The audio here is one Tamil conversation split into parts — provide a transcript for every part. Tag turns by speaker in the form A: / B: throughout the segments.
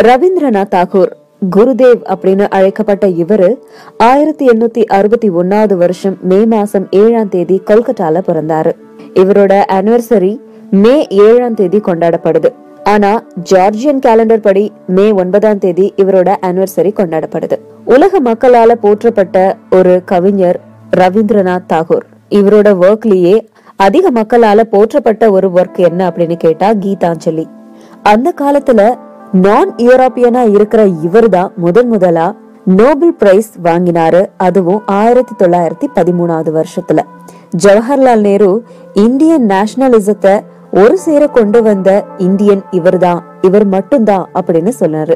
A: ரவீந்திரநாத் தாகூர் குருதேவ் அப்படின்னு அழைக்கப்பட்ட இவரு ஆயிரத்தி எண்ணூத்தி அறுபத்தி ஒன்னாவது வருஷம் மே மாசம் ஏழாம் தேதி கொல்கட்டால பிறந்தாரு. இவரோட அனிவர்சரி மே ஏழாம் தேதி கொண்டாடப்படுது. ஆனா ஜார்ஜியன் கேலண்டர் படி மே ஒன்பதாம் தேதி இவரோட அனிவர்சரி கொண்டாடப்படுது. உலக மக்களால போற்றப்பட்ட ஒரு கவிஞர் ரவீந்திரநாத் தாகூர். இவரோட ஒர்க்லயே அதிக மக்களால போற்றப்பட்ட ஒரு ஒர்க் என்ன அப்படின்னு கேட்டா கீதாஞ்சலி. அந்த காலத்துல நான் யூரோப்பியனா இருக்கிற இவர்தான் முதன் முதலா நோபல் பிரைஸ் வாங்கினாரு அதுவும் ஆயிரத்தி தொள்ளாயிரத்தி பதிமூணாவது வருஷத்துல. ஜவஹர்லால் நேரு இந்தியன் நேஷனலிசத்தை ஒரு சேர கொண்டு வந்த இந்தியன் இவர்தான் இவர் மட்டும்தான் அப்படின்னு சொன்னாரு.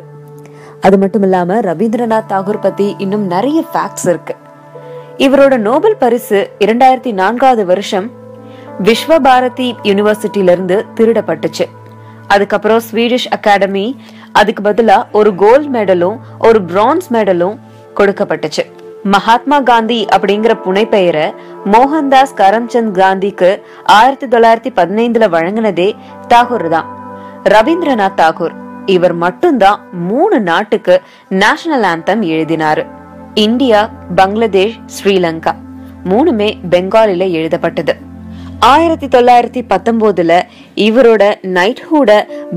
A: அது மட்டும் இல்லாம ரவீந்திரநாத் தாகூர் பத்தி இன்னும் நிறைய ஃபேக்ட்ஸ் இருக்கு. இவரோட நோபல் பரிசு இரண்டாயிரத்தி நான்காவது வருஷம் விஸ்வபாரதி யூனிவர்சிட்டில இருந்து திருடப்பட்டுச்சு. அதுக்கப்புறம் ஸ்வீடிஷ் அகாடமி அதுக்கு பதிலா ஒரு கோல்ட் மெடலும் ஒரு பிரான்ஸ் மெடலும் கொடுக்கப்பட்டுச்சு. மகாத்மா காந்தி அப்படிங்கிற புனைப்பெயரை மோகன்தாஸ் கரம்சந்த் காந்திக்கு ஆயிரத்தி தொள்ளாயிரத்தி பதினைந்துல வழங்கினதே தாகூர் தான். ரவீந்திரநாத் தாகூர் இவர் மட்டும்தான் மூணு நாட்டுக்கு நேஷனல் ஆந்தம் எழுதினாரு. இந்தியா பங்களாதேஷ் ஸ்ரீலங்கா மூணுமே பெங்காலில எழுதப்பட்டது. ஆயிரத்தி தொள்ளாயிரத்தி பத்தொன்பதுல இவரோட நைட்ஹூட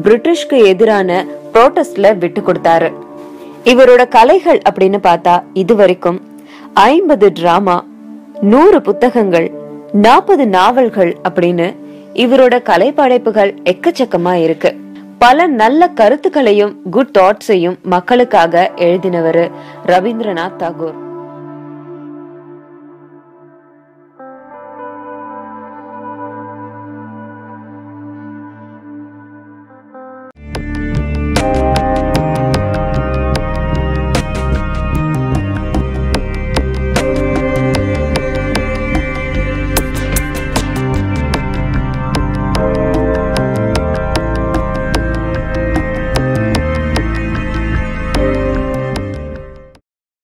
A: பிரிட்டிஷ்க்கு எதிரான புரோட்டஸ்ட்ல விட்டு கொடுத்தாரு. இவரோட கலைகள் அப்படின்னு பார்த்தா இது வரைக்கும் ஐம்பது டிராமா நூறு புத்தகங்கள் நாற்பது நாவல்கள் அப்படின்னு இவரோட கலை படைப்புகள் எக்கச்சக்கமா இருக்கு. பல நல்ல கருத்துக்களையும் குட் தாட்ஸையும் மக்களுக்காக எழுதினவர் ரவீந்திரநாத் தாகூர்.